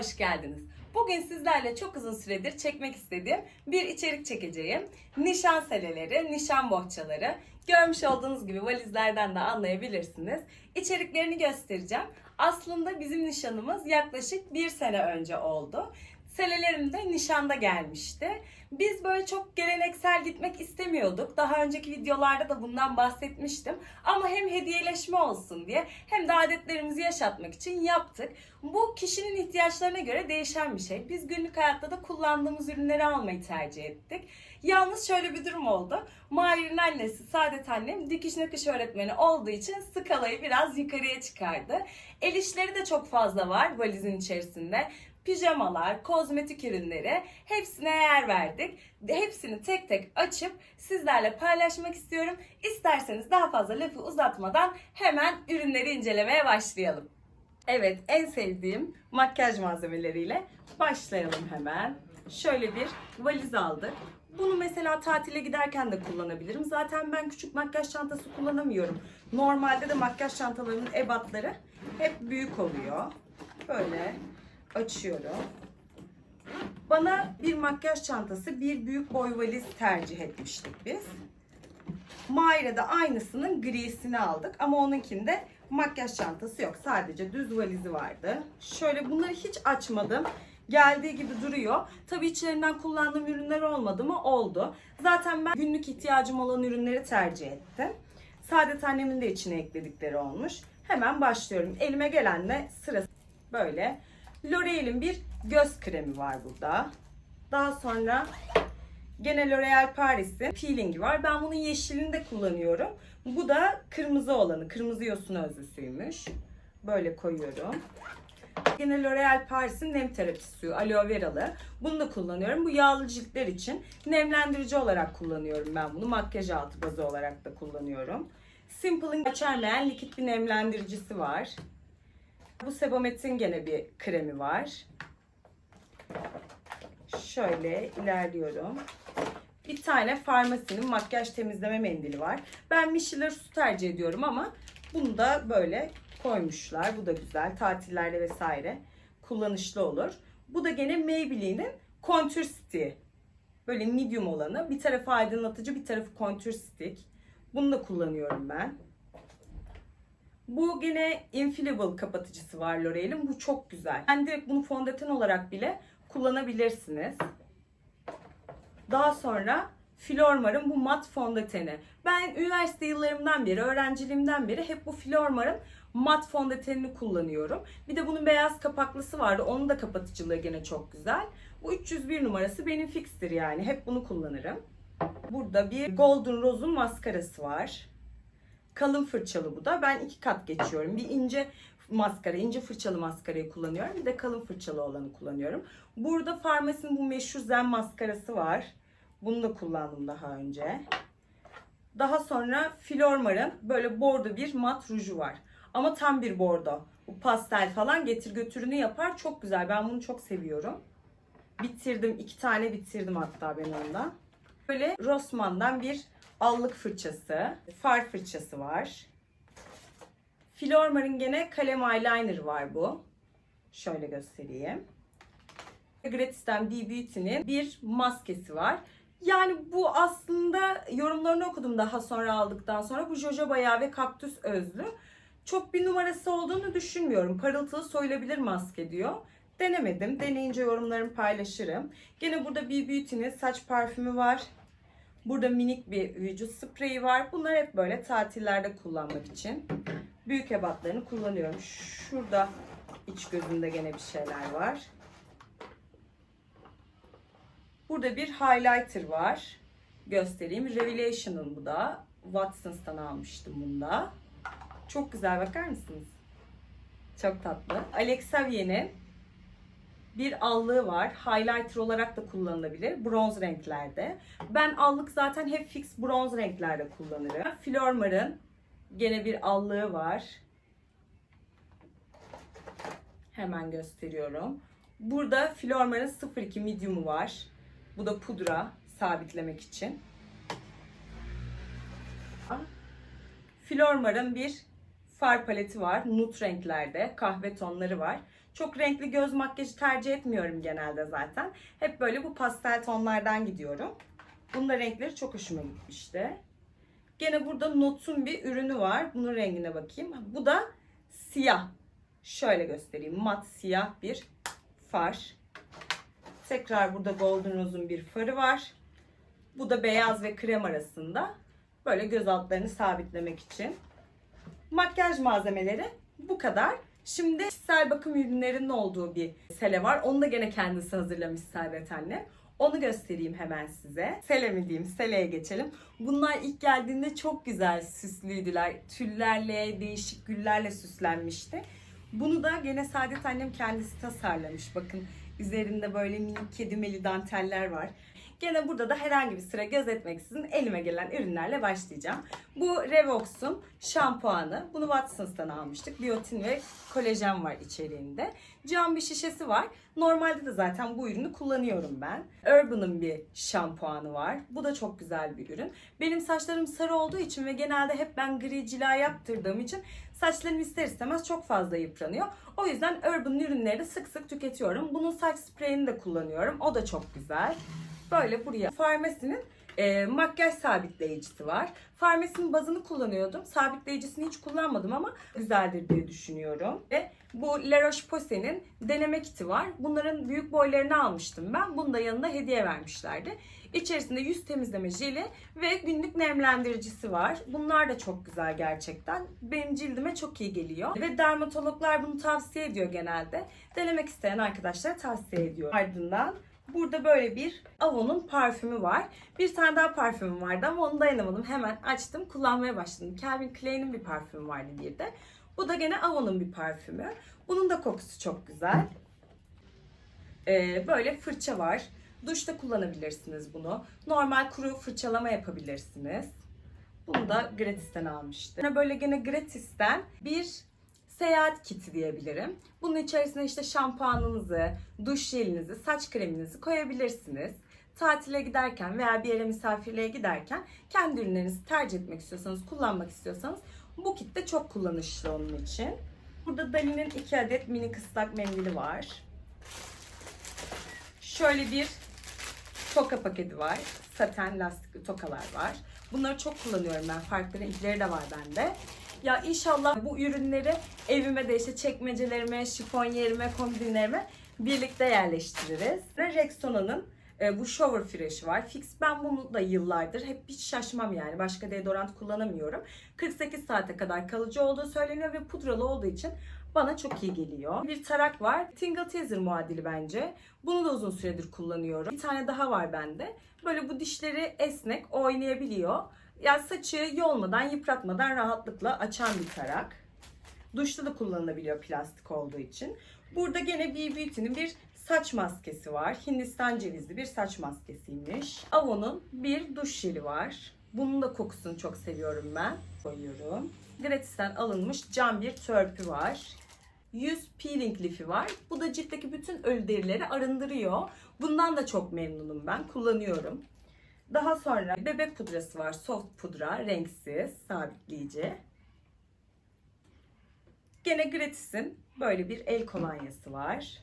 hoş geldiniz. Bugün sizlerle çok uzun süredir çekmek istediğim bir içerik çekeceğim. Nişan seleleri, nişan bohçaları. Görmüş olduğunuz gibi valizlerden de anlayabilirsiniz. İçeriklerini göstereceğim. Aslında bizim nişanımız yaklaşık bir sene önce oldu. Selelerim de nişanda gelmişti. Biz böyle çok geleneksel gitmek istemiyorduk. Daha önceki videolarda da bundan bahsetmiştim. Ama hem hediyeleşme olsun diye hem de adetlerimizi yaşatmak için yaptık. Bu kişinin ihtiyaçlarına göre değişen bir şey. Biz günlük hayatta da kullandığımız ürünleri almayı tercih ettik. Yalnız şöyle bir durum oldu. Mahir'in annesi Saadet annem dikiş nakış öğretmeni olduğu için skalayı biraz yukarıya çıkardı. El işleri de çok fazla var valizin içerisinde pijamalar, kozmetik ürünleri hepsine yer verdik. Hepsini tek tek açıp sizlerle paylaşmak istiyorum. İsterseniz daha fazla lafı uzatmadan hemen ürünleri incelemeye başlayalım. Evet, en sevdiğim makyaj malzemeleriyle başlayalım hemen. Şöyle bir valiz aldık. Bunu mesela tatile giderken de kullanabilirim. Zaten ben küçük makyaj çantası kullanamıyorum. Normalde de makyaj çantalarının ebatları hep büyük oluyor. Böyle açıyorum. Bana bir makyaj çantası, bir büyük boy valiz tercih etmiştik biz. Mayra da aynısının grisini aldık ama onunkinde makyaj çantası yok. Sadece düz valizi vardı. Şöyle bunları hiç açmadım. Geldiği gibi duruyor. Tabii içlerinden kullandığım ürünler olmadı mı? Oldu. Zaten ben günlük ihtiyacım olan ürünleri tercih ettim. Saadet annemin de içine ekledikleri olmuş. Hemen başlıyorum. Elime gelenle sırası böyle. L'Oreal'in bir göz kremi var burada. Daha sonra gene L'Oreal Paris'in peelingi var. Ben bunun yeşilini de kullanıyorum. Bu da kırmızı olanı. Kırmızı yosun özlüsüymüş. Böyle koyuyorum. Yine L'Oreal Paris'in nem terapi suyu aloe veralı. Bunu da kullanıyorum. Bu yağlı ciltler için nemlendirici olarak kullanıyorum ben bunu. Makyaj altı bazı olarak da kullanıyorum. Simple'ın içermeyen likit bir nemlendiricisi var. Bu Sebamet'in gene bir kremi var. Şöyle ilerliyorum. Bir tane Farmasi'nin makyaj temizleme mendili var. Ben Michelin su tercih ediyorum ama bunu da böyle koymuşlar. Bu da güzel. Tatillerde vesaire kullanışlı olur. Bu da gene Maybelline'in Contour Stick. Böyle medium olanı. Bir tarafı aydınlatıcı, bir tarafı Contour Stick. Bunu da kullanıyorum ben. Bu gene Infallible kapatıcısı var L'Oreal'in. Bu çok güzel. Yani direkt bunu fondöten olarak bile kullanabilirsiniz. Daha sonra Flormar'ın bu mat fondöteni. Ben üniversite yıllarımdan beri, öğrenciliğimden beri hep bu Flormar'ın mat fondötenini kullanıyorum. Bir de bunun beyaz kapaklısı vardı. Onun da kapatıcılığı gene çok güzel. Bu 301 numarası benim fikstir yani. Hep bunu kullanırım. Burada bir Golden Rose'un maskarası var. Kalın fırçalı bu da. Ben iki kat geçiyorum. Bir ince maskara, ince fırçalı maskarayı kullanıyorum. Bir de kalın fırçalı olanı kullanıyorum. Burada Farmas'ın bu meşhur zen maskarası var. Bunu da kullandım daha önce. Daha sonra Flormar'ın böyle bordo bir mat ruju var. Ama tam bir bordo. Bu pastel falan getir götürünü yapar. Çok güzel. Ben bunu çok seviyorum. Bitirdim. iki tane bitirdim hatta ben ondan. Böyle Rossmann'dan bir allık fırçası. Far fırçası var. Flormar'ın gene kalem eyeliner var bu. Şöyle göstereyim. Gratis'ten B Beauty'nin bir maskesi var. Yani bu aslında yorumlarını okudum daha sonra aldıktan sonra. Bu jojoba ve kaktüs özlü. Çok bir numarası olduğunu düşünmüyorum. Parıltılı soyulabilir maske diyor. Denemedim. Deneyince yorumlarımı paylaşırım. Gene burada B Beauty'nin saç parfümü var. Burada minik bir vücut spreyi var. Bunlar hep böyle tatillerde kullanmak için. Büyük ebatlarını kullanıyorum. Şurada iç gözünde gene bir şeyler var. Burada bir highlighter var. Göstereyim. Revelation'ın bu da. Watsons'tan almıştım bunu da. Çok güzel bakar mısınız? Çok tatlı. Alex Savier'in bir allığı var. Highlighter olarak da kullanılabilir. Bronz renklerde. Ben allık zaten hep fix bronz renklerde kullanırım. Flormar'ın gene bir allığı var. Hemen gösteriyorum. Burada Flormar'ın 02 medium'u var. Bu da pudra sabitlemek için. Flormar'ın bir far paleti var. Nut renklerde. Kahve tonları var. Çok renkli göz makyajı tercih etmiyorum genelde zaten. Hep böyle bu pastel tonlardan gidiyorum. Bunun da renkleri çok hoşuma gitmişti. Gene burada Not'un bir ürünü var. Bunun rengine bakayım. Bu da siyah. Şöyle göstereyim. Mat siyah bir far. Tekrar burada Golden Rose'un bir farı var. Bu da beyaz ve krem arasında. Böyle göz altlarını sabitlemek için. Makyaj malzemeleri bu kadar. Şimdi kişisel bakım ürünlerinin olduğu bir sele var. Onu da gene kendisi hazırlamış anne. Onu göstereyim hemen size. Sele mi diyeyim, seleye geçelim. Bunlar ilk geldiğinde çok güzel süslüydüler. Tüllerle, değişik güllerle süslenmişti. Bunu da gene Saadet annem kendisi tasarlamış. Bakın üzerinde böyle minik kedimeli danteller var. Gene burada da herhangi bir sıra gözetmeksizin elime gelen ürünlerle başlayacağım. Bu Revox'un şampuanı. Bunu Watsons'tan almıştık. Biyotin ve kolajen var içeriğinde. Cam bir şişesi var. Normalde de zaten bu ürünü kullanıyorum ben. Urban'ın bir şampuanı var. Bu da çok güzel bir ürün. Benim saçlarım sarı olduğu için ve genelde hep ben gri cila yaptırdığım için saçlarım ister istemez çok fazla yıpranıyor. O yüzden Urban'ın ürünlerini sık sık tüketiyorum. Bunun saç spreyini de kullanıyorum. O da çok güzel. Böyle buraya Farmasi'nin e, makyaj sabitleyicisi var. Farmasi'nin bazını kullanıyordum. Sabitleyicisini hiç kullanmadım ama güzeldir diye düşünüyorum. Ve bu La Roche-Posay'nin deneme kiti var. Bunların büyük boylarını almıştım ben. Bunu da yanında hediye vermişlerdi. İçerisinde yüz temizleme jeli ve günlük nemlendiricisi var. Bunlar da çok güzel gerçekten. Benim cildime çok iyi geliyor. Ve dermatologlar bunu tavsiye ediyor genelde. Denemek isteyen arkadaşlara tavsiye ediyor. Ardından Burada böyle bir Avon'un parfümü var. Bir tane daha parfümüm vardı ama onu dayanamadım. Hemen açtım, kullanmaya başladım. Calvin Klein'in bir parfümü vardı bir de. Bu da gene Avon'un bir parfümü. Bunun da kokusu çok güzel. Ee, böyle fırça var. Duşta kullanabilirsiniz bunu. Normal kuru fırçalama yapabilirsiniz. Bunu da Gratis'ten almıştım. Böyle gene Gratis'ten bir seyahat kiti diyebilirim. Bunun içerisine işte şampuanınızı, duş jelinizi, saç kreminizi koyabilirsiniz. Tatile giderken veya bir yere misafirliğe giderken kendi ürünlerinizi tercih etmek istiyorsanız, kullanmak istiyorsanız bu kit de çok kullanışlı onun için. Burada Dali'nin iki adet mini ıslak mendili var. Şöyle bir toka paketi var. Saten lastikli tokalar var. Bunları çok kullanıyorum ben. Farklı renkleri de var bende. Ya inşallah bu ürünleri evime de işte çekmecelerime, şifonyerime, kombinlerime birlikte yerleştiririz. Ve Rexona'nın e, bu Shower Fresh var. Fix ben bunu da yıllardır hep hiç şaşmam yani. Başka deodorant kullanamıyorum. 48 saate kadar kalıcı olduğu söyleniyor ve pudralı olduğu için bana çok iyi geliyor. Bir tarak var. Tingle Teaser muadili bence. Bunu da uzun süredir kullanıyorum. Bir tane daha var bende. Böyle bu dişleri esnek, oynayabiliyor. Ya saçı yolmadan, yıpratmadan rahatlıkla açan bir tarak. Duşta da kullanılabiliyor plastik olduğu için. Burada gene B Beauty'nin bir saç maskesi var. Hindistan cevizli bir saç maskesiymiş. Avon'un bir duş jeli var. Bunun da kokusunu çok seviyorum ben. Koyuyorum. Gratis'ten alınmış cam bir törpü var. Yüz peeling lifi var. Bu da ciltteki bütün ölü derileri arındırıyor. Bundan da çok memnunum ben. Kullanıyorum. Daha sonra bebek pudrası var. Soft pudra, renksiz, sabitleyici. Gene Gratis'in böyle bir el kolonyası var.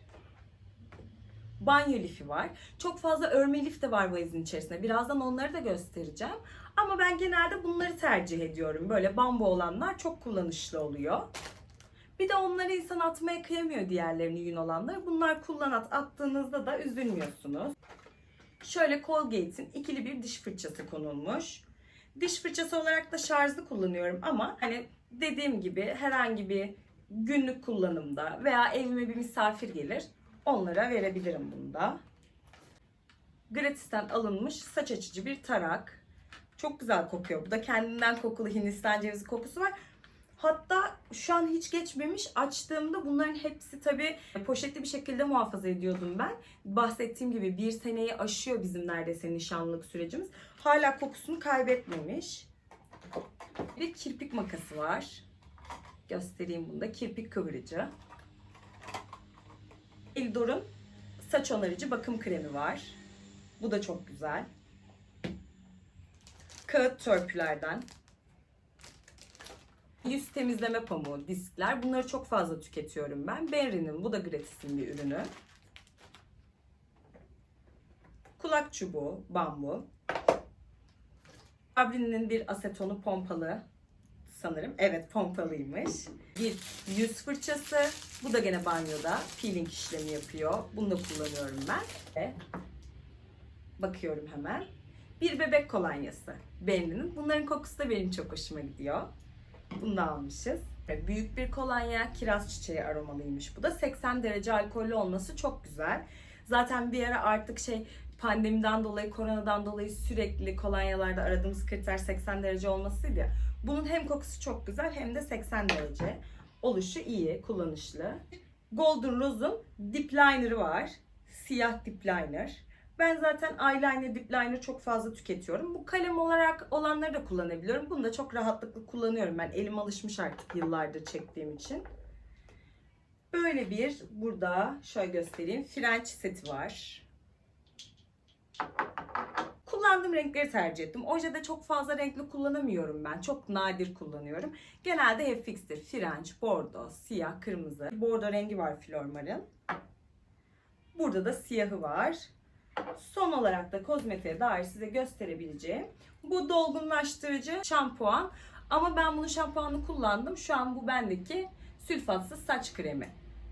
Banyo lifi var. Çok fazla örme lif de var valizin içerisinde. Birazdan onları da göstereceğim. Ama ben genelde bunları tercih ediyorum. Böyle bambu olanlar çok kullanışlı oluyor. Bir de onları insan atmaya kıyamıyor diğerlerini yün olanları. Bunlar kullan at. Attığınızda da üzülmüyorsunuz. Şöyle Colgate'in ikili bir diş fırçası konulmuş. Diş fırçası olarak da şarjlı kullanıyorum ama hani dediğim gibi herhangi bir günlük kullanımda veya evime bir misafir gelir onlara verebilirim bunda. Gratis'ten alınmış saç açıcı bir tarak. Çok güzel kokuyor. Bu da kendinden kokulu Hindistan cevizi kokusu var. Hatta şu an hiç geçmemiş. Açtığımda bunların hepsi tabii poşetli bir şekilde muhafaza ediyordum ben. Bahsettiğim gibi bir seneyi aşıyor bizim neredeyse nişanlılık sürecimiz. Hala kokusunu kaybetmemiş. Bir kirpik makası var. Göstereyim bunu da. Kirpik kıvırıcı. Eldor'un saç onarıcı bakım kremi var. Bu da çok güzel. Kağıt törpülerden Yüz temizleme pamuğu, diskler. Bunları çok fazla tüketiyorum ben. Benri'nin bu da gratis'in bir ürünü. Kulak çubuğu, bambu. Fabri'nin bir asetonu pompalı sanırım. Evet pompalıymış. Bir yüz fırçası. Bu da gene banyoda peeling işlemi yapıyor. Bunu da kullanıyorum ben. Ve bakıyorum hemen. Bir bebek kolonyası. Benli'nin. Bunların kokusu da benim çok hoşuma gidiyor. Bunu da almışız. Büyük bir kolonya kiraz çiçeği aromalıymış. Bu da 80 derece alkollü olması çok güzel. Zaten bir ara artık şey pandemiden dolayı, koronadan dolayı sürekli kolonyalarda aradığımız kriter 80 derece olmasıydı ya. Bunun hem kokusu çok güzel hem de 80 derece. Oluşu iyi, kullanışlı. Golden Rose'un dip liner'ı var. Siyah dip liner. Ben zaten eyeliner, dip liner çok fazla tüketiyorum. Bu kalem olarak olanları da kullanabiliyorum. Bunu da çok rahatlıkla kullanıyorum. Ben elim alışmış artık yıllardır çektiğim için. Böyle bir burada şöyle göstereyim. French seti var. Kullandığım renkleri tercih ettim. Ojede çok fazla renkli kullanamıyorum ben. Çok nadir kullanıyorum. Genelde hep fixtir. French, bordo, siyah, kırmızı. Bordo rengi var Flormar'ın. Burada da siyahı var. Son olarak da kozmetiğe dair size gösterebileceğim bu dolgunlaştırıcı şampuan. Ama ben bunu şampuanı kullandım. Şu an bu bendeki sülfatsız saç kremi.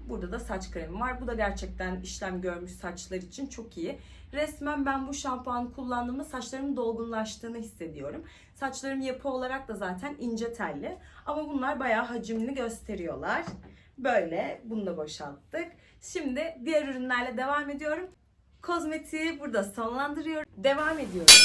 Burada da saç kremi var. Bu da gerçekten işlem görmüş saçlar için çok iyi. Resmen ben bu şampuanı kullandığımda saçlarımın dolgunlaştığını hissediyorum. Saçlarım yapı olarak da zaten ince telli. Ama bunlar bayağı hacimli gösteriyorlar. Böyle bunu da boşalttık. Şimdi diğer ürünlerle devam ediyorum. Kozmetiği burada sonlandırıyorum. Devam ediyorum.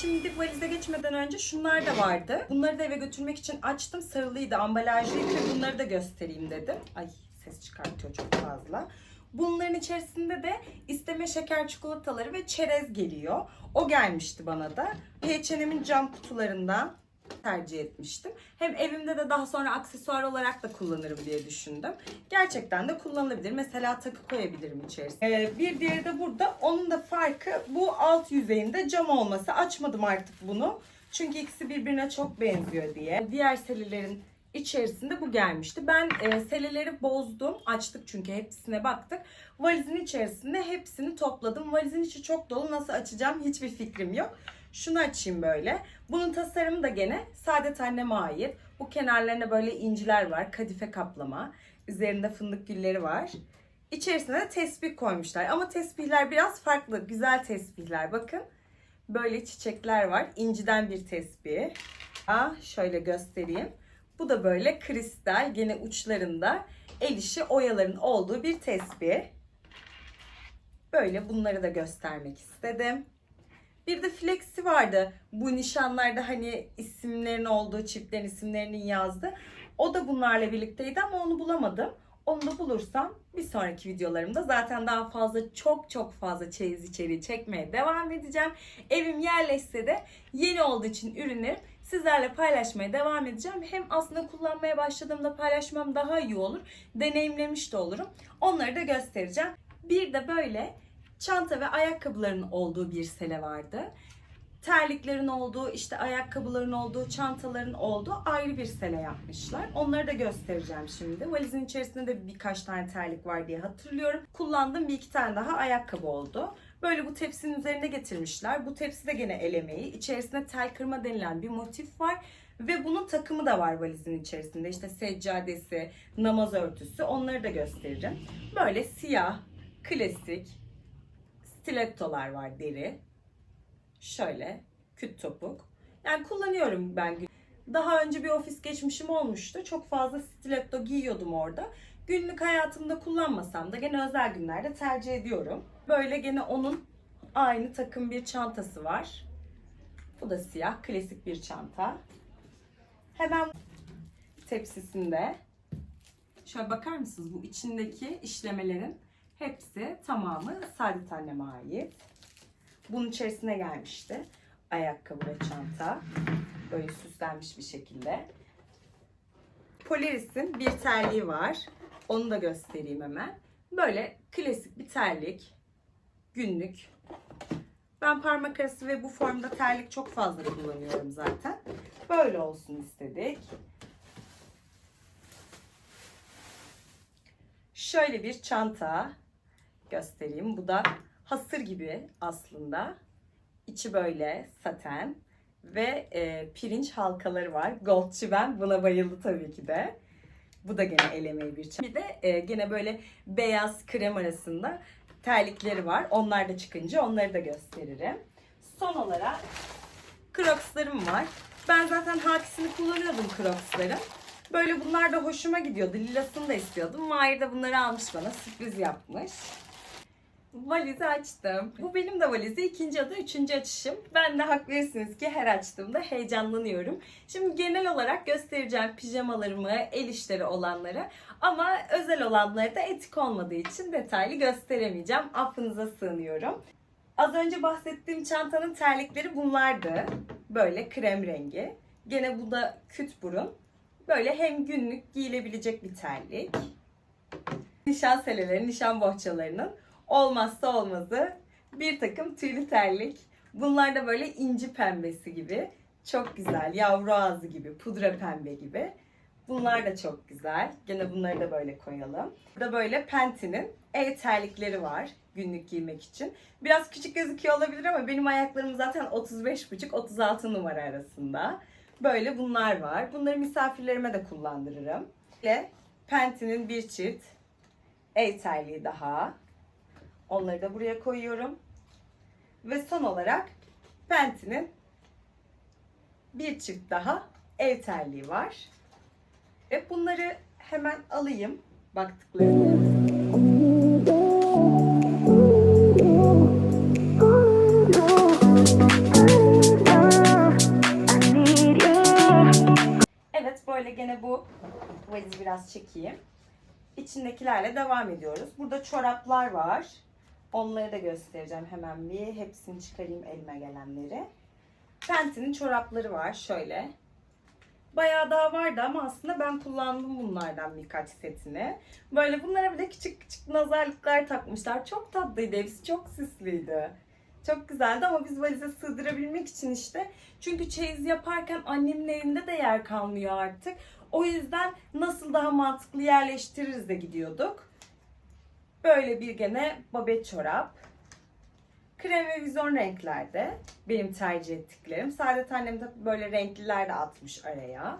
Şimdi valize geçmeden önce şunlar da vardı. Bunları da eve götürmek için açtım. Sarılıydı, ambalajlıydı. Bunları da göstereyim dedim. Ay ses çıkartıyor çok fazla. Bunların içerisinde de isteme şeker çikolataları ve çerez geliyor. O gelmişti bana da. H&M'in cam kutularından tercih etmiştim. Hem evimde de daha sonra aksesuar olarak da kullanırım diye düşündüm. Gerçekten de kullanılabilir. Mesela takı koyabilirim içerisine. Ee, bir diğeri de burada. Onun da farkı bu alt yüzeyinde cam olması. Açmadım artık bunu. Çünkü ikisi birbirine çok benziyor diye. Diğer serilerin içerisinde bu gelmişti. Ben e, seleleri bozdum. Açtık çünkü hepsine baktık. Valizin içerisinde hepsini topladım. Valizin içi çok dolu. Nasıl açacağım hiçbir fikrim yok. Şunu açayım böyle. Bunun tasarımı da gene Saadet anneme ait. Bu kenarlarında böyle inciler var. Kadife kaplama. Üzerinde fındık gülleri var. İçerisine de tesbih koymuşlar. Ama tesbihler biraz farklı. Güzel tesbihler. Bakın. Böyle çiçekler var. İnciden bir tesbih. Aa, şöyle göstereyim. Bu da böyle kristal. Gene uçlarında el işi oyaların olduğu bir tesbih. Böyle bunları da göstermek istedim. Bir de flexi vardı. Bu nişanlarda hani isimlerin olduğu, çiftlerin isimlerinin yazdı. O da bunlarla birlikteydi ama onu bulamadım. Onu da bulursam bir sonraki videolarımda zaten daha fazla çok çok fazla çeyiz içeriği çekmeye devam edeceğim. Evim yerleşse de yeni olduğu için ürünleri sizlerle paylaşmaya devam edeceğim. Hem aslında kullanmaya başladığımda paylaşmam daha iyi olur. Deneyimlemiş de olurum. Onları da göstereceğim. Bir de böyle çanta ve ayakkabıların olduğu bir sele vardı. Terliklerin olduğu, işte ayakkabıların olduğu, çantaların olduğu ayrı bir sele yapmışlar. Onları da göstereceğim şimdi. Valizin içerisinde de birkaç tane terlik var diye hatırlıyorum. Kullandığım bir iki tane daha ayakkabı oldu. Böyle bu tepsinin üzerinde getirmişler. Bu tepsi de gene el emeği. İçerisinde tel kırma denilen bir motif var. Ve bunun takımı da var valizin içerisinde. İşte seccadesi, namaz örtüsü onları da gösteririm. Böyle siyah, klasik, stilettolar var deri. Şöyle küt topuk. Yani kullanıyorum ben. Daha önce bir ofis geçmişim olmuştu. Çok fazla stiletto giyiyordum orada. Günlük hayatımda kullanmasam da gene özel günlerde tercih ediyorum. Böyle gene onun aynı takım bir çantası var. Bu da siyah, klasik bir çanta. Hemen tepsisinde şöyle bakar mısınız bu içindeki işlemelerin Hepsi tamamı Saadet anneme ait. Bunun içerisine gelmişti. Ayakkabı ve çanta. Böyle süslenmiş bir şekilde. Polaris'in bir terliği var. Onu da göstereyim hemen. Böyle klasik bir terlik. Günlük. Ben parmak arası ve bu formda terlik çok fazla kullanıyorum zaten. Böyle olsun istedik. Şöyle bir çanta göstereyim. Bu da hasır gibi aslında. İçi böyle saten ve e, pirinç halkaları var. Gold çiven buna bayıldı tabii ki de. Bu da gene el emeği bir çanta. Bir de e, gene böyle beyaz krem arasında terlikleri var. Onlar da çıkınca onları da gösteririm. Son olarak Crocs'larım var. Ben zaten hakisini kullanıyordum Crocs'ların. Böyle bunlar da hoşuma gidiyordu. Lilasını da istiyordum. Mahir de bunları almış bana. Sürpriz yapmış. Valizi açtım. Bu benim de valizi. ikinci adı üçüncü açışım. Ben de hak verirsiniz ki her açtığımda heyecanlanıyorum. Şimdi genel olarak göstereceğim pijamalarımı, el işleri olanları. Ama özel olanları da etik olmadığı için detaylı gösteremeyeceğim. Affınıza sığınıyorum. Az önce bahsettiğim çantanın terlikleri bunlardı. Böyle krem rengi. Gene bu da küt burun. Böyle hem günlük giyilebilecek bir terlik. Nişan seleleri, nişan bohçalarının olmazsa olmazı bir takım tüylü terlik. Bunlar da böyle inci pembesi gibi. Çok güzel. Yavru ağzı gibi, pudra pembe gibi. Bunlar da çok güzel. Gene bunları da böyle koyalım. Burada böyle Penti'nin el terlikleri var günlük giymek için. Biraz küçük gözüküyor olabilir ama benim ayaklarım zaten 35,5-36 numara arasında. Böyle bunlar var. Bunları misafirlerime de kullandırırım. Ve Penti'nin bir çift el terliği daha. Onları da buraya koyuyorum. Ve son olarak Penti'nin bir çift daha ev terliği var. Ve bunları hemen alayım baktıklarını. Evet böyle gene bu valizi biraz çekeyim. İçindekilerle devam ediyoruz. Burada çoraplar var. Onları da göstereceğim hemen bir. Hepsini çıkarayım elime gelenleri. Fenty'nin çorapları var şöyle. Bayağı daha vardı ama aslında ben kullandım bunlardan birkaç setini. Böyle bunlara bir de küçük küçük nazarlıklar takmışlar. Çok tatlıydı hepsi. Çok süslüydü. Çok güzeldi ama biz valize sığdırabilmek için işte. Çünkü çeyiz yaparken annemin evinde de yer kalmıyor artık. O yüzden nasıl daha mantıklı yerleştiririz de gidiyorduk. Böyle bir gene babet çorap. Krem ve vizon renklerde benim tercih ettiklerim. Saadet annem de böyle renkliler de atmış araya.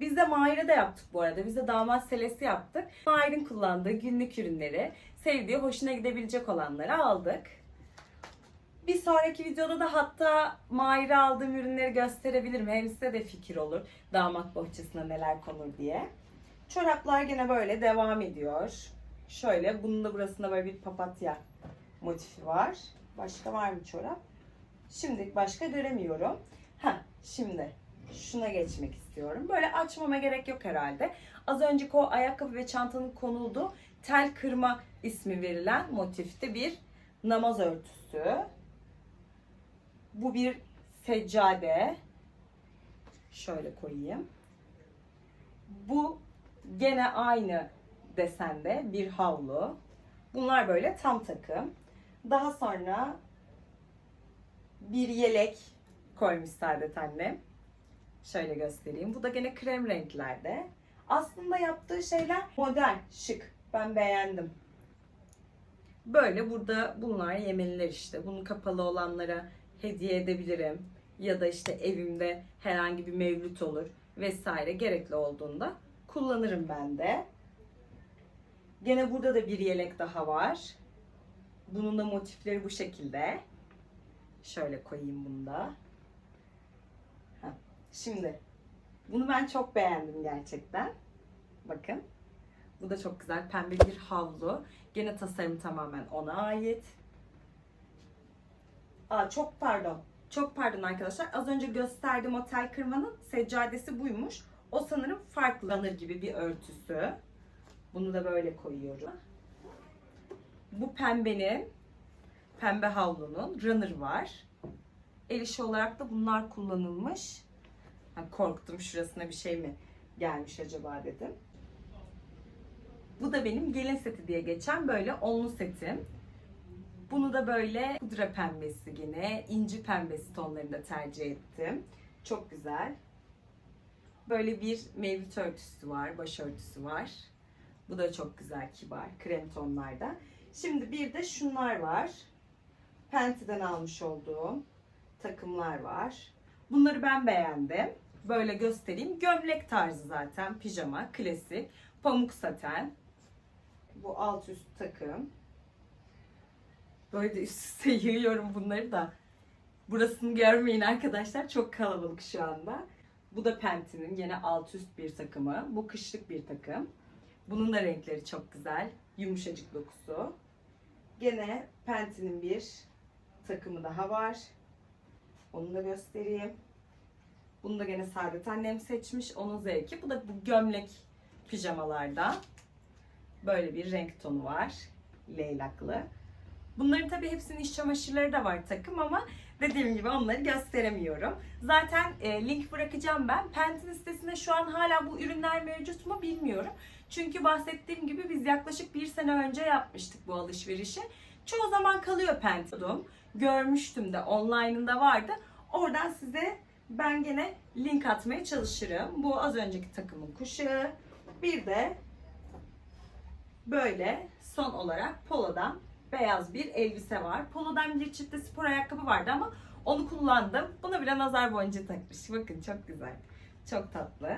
Biz de Mahir'e de yaptık bu arada. Biz de damat selesi yaptık. Mahir'in kullandığı günlük ürünleri, sevdiği, hoşuna gidebilecek olanları aldık. Bir sonraki videoda da hatta Mahir'e aldığım ürünleri gösterebilirim. Hem size de fikir olur damat bohçasına neler konur diye. Çoraplar gene böyle devam ediyor. Şöyle bunun da burasında böyle bir papatya motifi var. Başka var mı çorap? Şimdi başka göremiyorum. Ha, şimdi şuna geçmek istiyorum. Böyle açmama gerek yok herhalde. Az önceki o ayakkabı ve çantanın konulduğu tel kırma ismi verilen motifte bir namaz örtüsü. Bu bir seccade. Şöyle koyayım. Bu gene aynı desende bir havlu. Bunlar böyle tam takım. Daha sonra bir yelek koymuş Saadet annem. Şöyle göstereyim. Bu da gene krem renklerde. Aslında yaptığı şeyler modern, şık. Ben beğendim. Böyle burada bunlar yemeliler işte. Bunu kapalı olanlara hediye edebilirim. Ya da işte evimde herhangi bir mevlüt olur vesaire gerekli olduğunda kullanırım ben de. Gene burada da bir yelek daha var. Bunun da motifleri bu şekilde. Şöyle koyayım bunu da. Şimdi bunu ben çok beğendim gerçekten. Bakın. Bu da çok güzel. Pembe bir havlu. Gene tasarım tamamen ona ait. Aa çok pardon. Çok pardon arkadaşlar. Az önce gösterdiğim otel kırmanın seccadesi buymuş. O sanırım farklanır gibi bir örtüsü. Bunu da böyle koyuyorum. Bu pembenin, pembe havlunun runner var. El işi olarak da bunlar kullanılmış. Ha, korktum şurasına bir şey mi gelmiş acaba dedim. Bu da benim gelin seti diye geçen böyle onlu setim. Bunu da böyle pudra pembesi yine, inci pembesi tonlarında tercih ettim. Çok güzel. Böyle bir mevlüt örtüsü var, başörtüsü var. Bu da çok güzel kibar krem tonlarda. Şimdi bir de şunlar var. Penti'den almış olduğum takımlar var. Bunları ben beğendim. Böyle göstereyim. Gömlek tarzı zaten. Pijama, klasik. Pamuk saten. Bu alt üst takım. Böyle de üst üste yığıyorum bunları da. Burasını görmeyin arkadaşlar. Çok kalabalık şu anda. Bu da Penti'nin yine alt üst bir takımı. Bu kışlık bir takım. Bunun da renkleri çok güzel. Yumuşacık dokusu. Gene Penti'nin bir takımı daha var. Onu da göstereyim. Bunu da gene Saadet annem seçmiş. Onun zevki. Bu da bu gömlek pijamalarda. Böyle bir renk tonu var. Leylaklı. Bunların tabii hepsinin iş çamaşırları da var takım ama dediğim gibi onları gösteremiyorum. Zaten e, link bırakacağım ben. Pantene sitesinde şu an hala bu ürünler mevcut mu bilmiyorum. Çünkü bahsettiğim gibi biz yaklaşık bir sene önce yapmıştık bu alışverişi. Çoğu zaman kalıyor Pantene. Görmüştüm de online'ında vardı. Oradan size ben gene link atmaya çalışırım. Bu az önceki takımın kuşağı. Bir de böyle son olarak Polo'dan beyaz bir elbise var. Polo'dan bir çifte spor ayakkabı vardı ama onu kullandım. Buna bile nazar boncuğu takmış. Bakın çok güzel. Çok tatlı.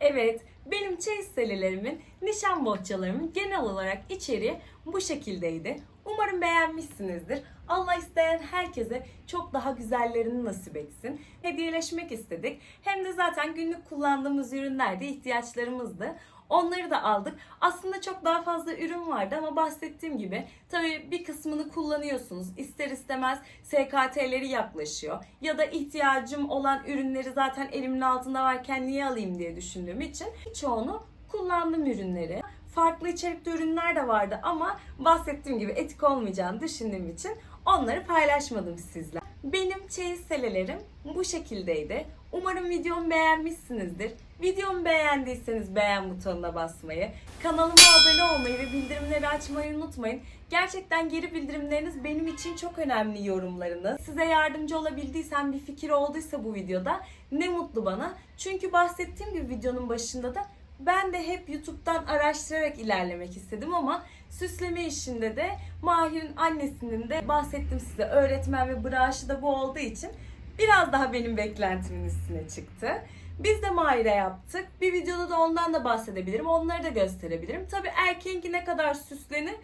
Evet, benim çeyiz selelerimin, nişan bohçalarımın genel olarak içeriği bu şekildeydi. Umarım beğenmişsinizdir. Allah isteyen herkese çok daha güzellerini nasip etsin. Hediyeleşmek istedik. Hem de zaten günlük kullandığımız ürünlerde ihtiyaçlarımızdı. Onları da aldık. Aslında çok daha fazla ürün vardı ama bahsettiğim gibi tabii bir kısmını kullanıyorsunuz. İster istemez SKT'leri yaklaşıyor. Ya da ihtiyacım olan ürünleri zaten elimin altında varken niye alayım diye düşündüğüm için çoğunu kullandım ürünleri. Farklı içerikli ürünler de vardı ama bahsettiğim gibi etik olmayacağını düşündüğüm için onları paylaşmadım sizle. Benim çeyiz selelerim bu şekildeydi. Umarım videomu beğenmişsinizdir. Videomu beğendiyseniz beğen butonuna basmayı, kanalıma abone olmayı ve bildirimleri açmayı unutmayın. Gerçekten geri bildirimleriniz benim için çok önemli yorumlarınız. Size yardımcı olabildiysem bir fikir olduysa bu videoda ne mutlu bana. Çünkü bahsettiğim gibi videonun başında da ben de hep YouTube'dan araştırarak ilerlemek istedim ama süsleme işinde de Mahir'in annesinin de bahsettim size öğretmen ve branşı da bu olduğu için biraz daha benim beklentimin üstüne çıktı. Biz de Mahir'e yaptık. Bir videoda da ondan da bahsedebilirim. Onları da gösterebilirim. Tabii erkeğinki ne kadar süslenir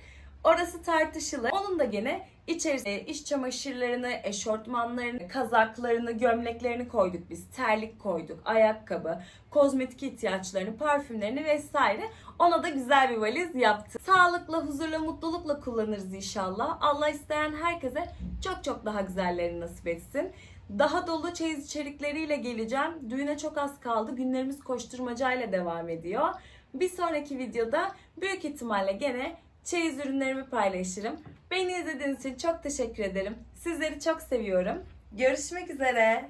orası tartışılır. Onun da gene içerisine iş çamaşırlarını, eşortmanlarını, kazaklarını, gömleklerini koyduk biz. Terlik koyduk, ayakkabı, kozmetik ihtiyaçlarını, parfümlerini vesaire. Ona da güzel bir valiz yaptık. Sağlıkla, huzurla, mutlulukla kullanırız inşallah. Allah isteyen herkese çok çok daha güzellerini nasip etsin. Daha dolu çeyiz içerikleriyle geleceğim. Düğüne çok az kaldı. Günlerimiz koşturmacayla devam ediyor. Bir sonraki videoda büyük ihtimalle gene çeyiz ürünlerimi paylaşırım. Beni izlediğiniz için çok teşekkür ederim. Sizleri çok seviyorum. Görüşmek üzere.